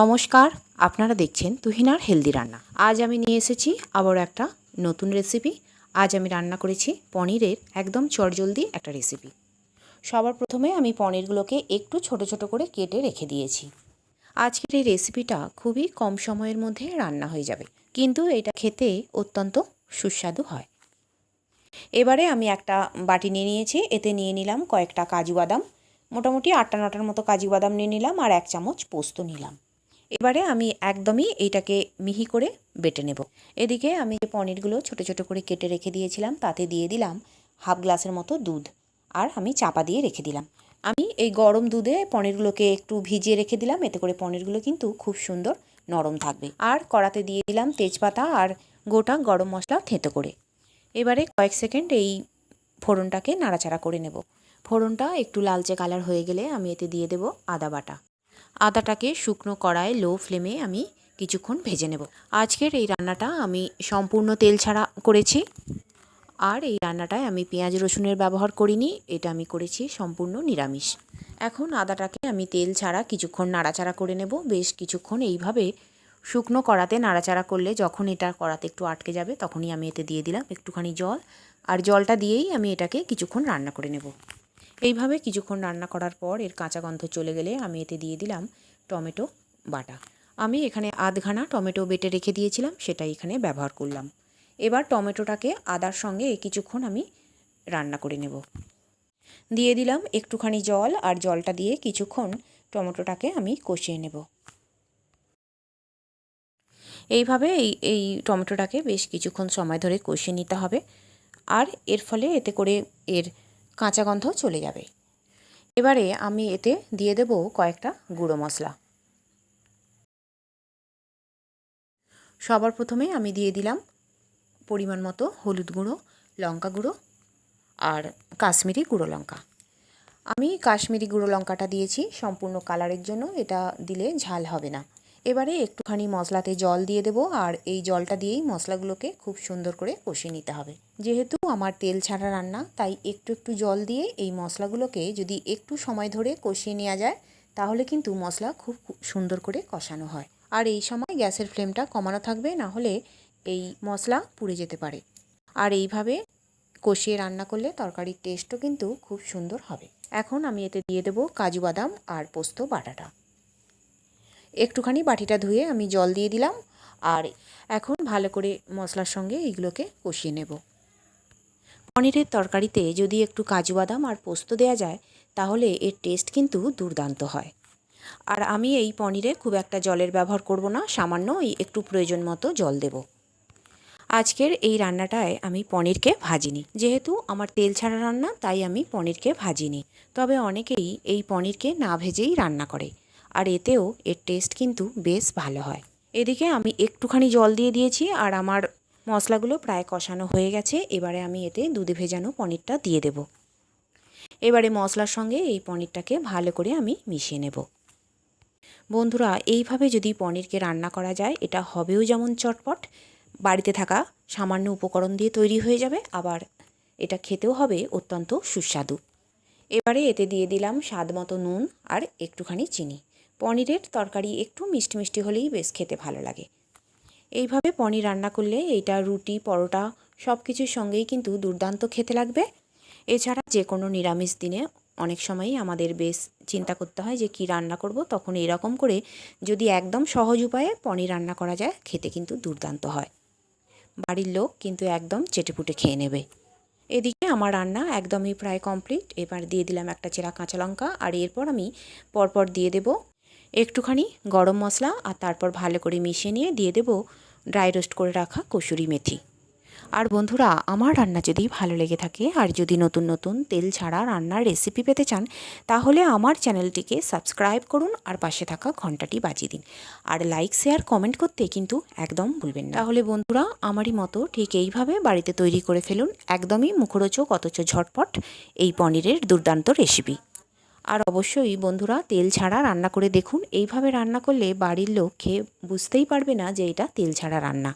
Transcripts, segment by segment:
নমস্কার, আপনারা দেখছেন তুহিনার হেলদি রান্না। আজ আমি নিয়ে এসেছি আবার একটা নতুন রেসিপি আজ আমি রান্না করেছি পনিরের একদম চটজলদি একটা রেসিপি সবার প্রথমে আমি পনিরগুলোকে একটু ছোট ছোট করে কেটে রেখে দিয়েছি। আজকের এই রেসিপিটা খুবই কম সময়ের মধ্যে রান্না হয়ে যাবে, কিন্তু এটা খেতে অত্যন্ত সুস্বাদু হয়। এবারে আমি একটা বাটি নিয়ে নিয়েছি, এতে নিয়ে নিলাম কয়েকটা কাজু বাদাম। মোটামুটি আটটা নটার মতো কাজু বাদাম নিয়ে নিলাম আর এক চামচ পোস্ত নিলাম। এবারে আমি একদমই এইটাকে মিহি করে বেটে নেব। এদিকে আমি যে পনিরগুলো ছোট ছোট করে কেটে রেখে দিয়েছিলাম, তাতে দিয়ে দিলাম হাফ গ্লাসের মতো দুধ আর আমি চাপা দিয়ে রেখে দিলাম। আমি এই গরম দুধে পনিরগুলোকে একটু ভিজিয়ে রেখে দিলাম, এতে করে পনিরগুলো কিন্তু খুব সুন্দর নরম থাকবে। আর কড়াতে দিয়ে দিলাম তেজপাতা আর গোটা গরম মশলা থেঁতো করে। এবারে কয়েক সেকেন্ড এই ফোড়নটাকে নাড়াচাড়া করে নেব। ফোড়নটা একটু লালচে কালার হয়ে গেলে আমি এতে দিয়ে দেব আদা বাটা। আদাটাকে শুকনো কড়ায় লো ফ্লেমে আমি কিছুক্ষণ ভেজে নেব। আজকের এই রান্নাটা আমি সম্পূর্ণ তেল ছাড়া করেছি। আর এই রান্নাটায় আমি পেঁয়াজ রসুনের ব্যবহার করিনি, এটা আমি করেছি সম্পূর্ণ নিরামিষ। এখন আদাটাকে আমি তেল ছাড়া কিছুক্ষণ নাড়াচাড়া করে নেব। বেশ কিছুক্ষণ এইভাবে শুকনো কড়াতে নাড়াচাড়া করলে যখন এটা কড়াতে একটু আটকে যাবে, তখনই আমি এতে দিয়ে দিলাম একটুখানি জল। আর জলটা দিয়েই আমি এটাকে কিছুক্ষণ রান্না করে নেব। এইভাবে কিছুক্ষণ রান্না করার পর এর কাঁচা গন্ধ চলে গেলে আমি এতে দিয়ে দিলাম টমেটো বাটা। আমি এখানে আধঘানা টমেটো বেটে রেখে দিয়েছিলাম, সেটাই এখানে ব্যবহার করলাম। এবার টমেটোটাকে আদার সঙ্গে কিছুক্ষণ আমি রান্না করে নেব। দিয়ে দিলাম একটুখানি জল আর জলটা দিয়ে কিছুক্ষণ টমেটোটাকে আমি কষিয়ে নেব। এইভাবে এই এই টমেটোটাকে বেশ কিছুক্ষণ সময় ধরে কষিয়ে নিতে হবে। আর এর ফলে এতে করে এর কাঁচা গন্ধ চলে যাবে। এবারে আমি এতে দিয়ে দেব কয়েকটা গুঁড়ো মশলা। সবার প্রথমে আমি দিয়ে দিলাম পরিমাণ মতো হলুদ গুঁড়ো, লঙ্কা গুঁড়ো আর কাশ্মীরি গুঁড়ো লঙ্কা। আমি কাশ্মীরি গুঁড়ো লঙ্কাটা দিয়েছি, সম্পূর্ণ কালারের জন্য, এটা দিলে ঝাল হবে না। এবারে একটুখানি মশলাতে জল দিয়ে দেবো আর এই জলটা দিয়েই মশলাগুলোকে খুব সুন্দর করে কষিয়ে নিতে হবে। যেহেতু আমার তেল ছাড়া রান্না, তাই একটু একটু জল দিয়ে এই মশলাগুলোকে যদি একটু সময় ধরে কষিয়ে নেওয়া যায়, তাহলে কিন্তু মশলা খুব সুন্দর করে কষানো হয়। আর এই সময় গ্যাসের ফ্লেমটা কমানো থাকবে, না হলে এই মশলা পুড়ে যেতে পারে। আর এইভাবে কষিয়ে রান্না করলে তরকারির টেস্টও কিন্তু খুব সুন্দর হবে। এখন আমি এতে দিয়ে দেবো কাজু বাদাম আর পোস্ত বাটাটা। একটুখানি বাটিটা ধুয়ে আমি জল দিয়ে দিলাম আর এখন ভালো করে মশলার সঙ্গে এইগুলোকে কষিয়ে নেব। পনিরের তরকারিতে যদি একটু কাজু বাদাম আর পোস্ত দেওয়া যায়, তাহলে এর টেস্ট কিন্তু দুর্দান্ত হয়। আর আমি এই পনিরে খুব একটা জলের ব্যবহার করব না, সামান্য একটু প্রয়োজন মতো জল দেব। আজকের এই রান্নাটায় আমি পনিরকে ভাজিনি। যেহেতু আমার তেল ছাড়া রান্না, তাই আমি পনিরকে ভাজিনি। তবে অনেকেই এই পনিরকে না ভেজেই রান্না করে। আর এতেও এর টেস্ট কিন্তু বেশ ভালো হয়। এদিকে আমি একটুখানি জল দিয়ে দিয়েছি আর আমার মশলাগুলো প্রায় কষানো হয়ে গেছে। এবারে আমি এতে দুধে ভেজানো পনিরটা দিয়ে দেব। এবারে মশলার সঙ্গে এই পনিরটাকে ভালো করে আমি মিশিয়ে নেব। বন্ধুরা, এইভাবে যদি পনিরকে রান্না করা যায়, এটা হবেও যেমন চটপট, বাড়িতে থাকা সামান্য উপকরণ দিয়ে তৈরি হয়ে যাবে, আবার এটা খেতেও হবে অত্যন্ত সুস্বাদু। এবারে এতে দিয়ে দিলাম স্বাদ মতো নুন আর একটুখানি চিনি। পনিরের তরকারি একটু মিষ্টি মিষ্টি হলেই বেশ খেতে ভালো লাগে। এইভাবে পনির রান্না করলে এইটা রুটি, পরোটা সব কিছুর সঙ্গেই কিন্তু দুর্দান্ত খেতে লাগবে। এছাড়া যে কোনো নিরামিষ দিনে অনেক সময়ই আমাদের বেশ চিন্তা করতে হয় যে কি রান্না করব, তখন এরকম করে যদি একদম সহজ উপায়ে পনির রান্না করা যায়, খেতে কিন্তু দুর্দান্ত হয়। বাড়ির লোক কিন্তু একদম চেটেপুটে খেয়ে নেবে। এদিকে আমার রান্না একদমই প্রায় কমপ্লিট। এবার দিয়ে দিলাম একটা চেরা কাঁচা লঙ্কা, আর এরপর আমি পরপর দিয়ে দেব একটুখানি গরম মশলা আর তারপর ভালো করে মিশিয়ে নিয়ে দিয়ে দেব ড্রাই রোস্ট করে রাখা কসুরি মেথি। আর বন্ধুরা, আমার রান্না যদি ভালো লেগে থাকে আর যদি নতুন নতুন তেল ছাড়া রান্নার রেসিপি পেতে চান, তাহলে আমার চ্যানেলটিকে সাবস্ক্রাইব করুন আর পাশে থাকা ঘন্টাটি বাজিয়ে দিন। আর লাইক শেয়ার কমেন্ট করতে কিন্তু একদম ভুলবেন না। তাহলে বন্ধুরা, আমারই মতো ঠিক এইভাবে বাড়িতে তৈরি করে ফেলুন একদমই মুখরোচক অথচ ঝটপট এই পনিরের দুর্দান্ত রেসিপি আর অবশ্যই বন্ধুরা তেল ছাড়া রান্না করে দেখুন। এইভাবে রান্না করলে বাড়ির লোক খেয়ে বুঝতেই পারবে না যে এটা তেল ছাড়া রান্না।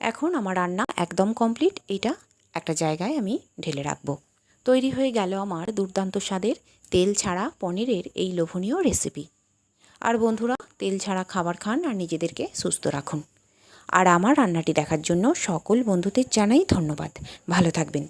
এখন আমার রান্না একদম কমপ্লিট। এটা একটা জায়গায় আমি ঢেলে রাখব। তৈরি হয়ে গেল আমার দুর্দান্ত স্বাদের তেল ছাড়া পনিরের এই লোভনীয় রেসিপি। আর বন্ধুরা, তেল ছাড়া খাবার খান আর নিজেদেরকে সুস্থ রাখুন। আর আমার রান্নাটি দেখার জন্য সকল বন্ধুদের জানাই ধন্যবাদ। ভালো থাকবেন।